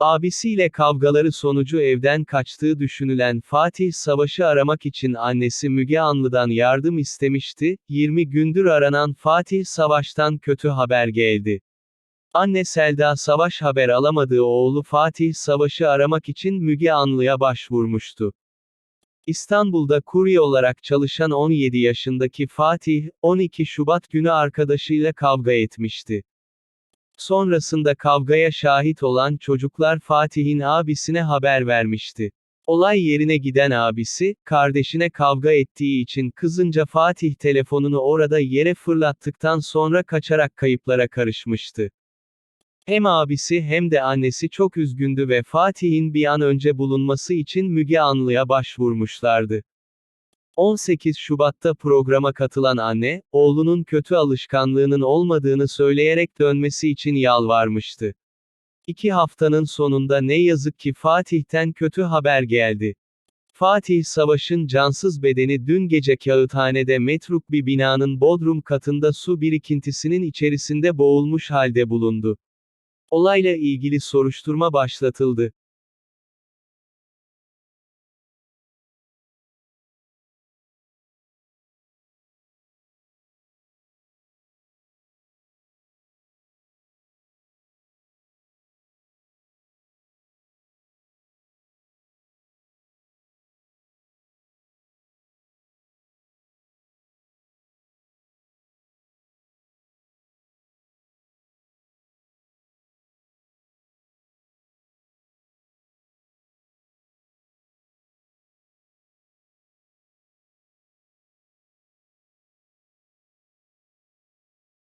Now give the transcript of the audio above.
Abisiyle kavgaları sonucu evden kaçtığı düşünülen Fatih Savaş'ı aramak için annesi Müge Anlı'dan yardım istemişti, 20 gündür aranan Fatih Savaş'tan kötü haber geldi. Anne Selda Savaş haber alamadığı oğlu Fatih Savaş'ı aramak için Müge Anlı'ya başvurmuştu. İstanbul'da kurye olarak çalışan 17 yaşındaki Fatih, 12 Şubat günü arkadaşıyla kavga etmişti. Sonrasında kavgaya şahit olan çocuklar Fatih'in abisine haber vermişti. Olay yerine giden abisi, kardeşine kavga ettiği için kızınca Fatih telefonunu orada yere fırlattıktan sonra kaçarak kayıplara karışmıştı. Hem abisi hem de annesi çok üzgündü ve Fatih'in bir an önce bulunması için Müge Anlı'ya başvurmuşlardı. 18 Şubat'ta programa katılan anne, oğlunun kötü alışkanlığının olmadığını söyleyerek dönmesi için yalvarmıştı. İki haftanın sonunda ne yazık ki Fatih'ten kötü haber geldi. Fatih Savaş'ın cansız bedeni dün gece kağıthanede metruk bir binanın bodrum katında su birikintisinin içerisinde boğulmuş halde bulundu. Olayla ilgili soruşturma başlatıldı.